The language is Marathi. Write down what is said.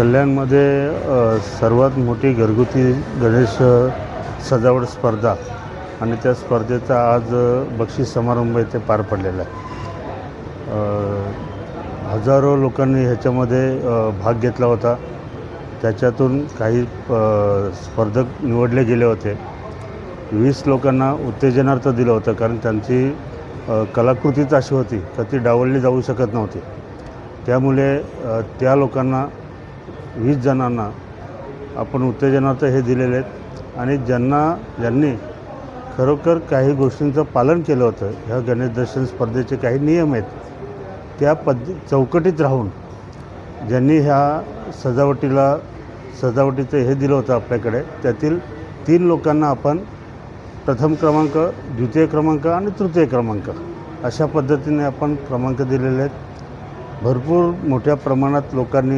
कल्याणमध्ये सर्वात मोठी घरगुती गणेश सजावट स्पर्धा आणि त्या स्पर्धेचा आज बक्षीस समारंभ इथे पार पडलेला आहे. हजारो लोकांनी ह्याच्यामध्ये भाग घेतला होता. त्याच्यातून काही स्पर्धक निवडले गेले होते. वीस लोकांना उत्तेजनार्थ दिलं होतं कारण त्यांची कलाकृतीच अशी होती तर ती डावलली जाऊ शकत नव्हती. त्यामुळे त्या लोकांना वीस जणांना आपण उत्तेजनाचं हे दिलेले आहेत. आणि ज्यांना ज्यांनी खरोखर काही गोष्टींचं पालन केलं होतं ह्या गणेश दर्शन स्पर्धेचे काही नियम आहेत त्या पद्ध चौकटीत राहून ज्यांनी ह्या सजावटीला सजावटीचं हे दिलं होतं आपल्याकडे त्यातील तीन लोकांना आपण प्रथम क्रमांक द्वितीय क्रमांक आणि तृतीय क्रमांक अशा पद्धतीने आपण क्रमांक दिलेले आहेत. भरपूर मोठ्या प्रमाणात लोकांनी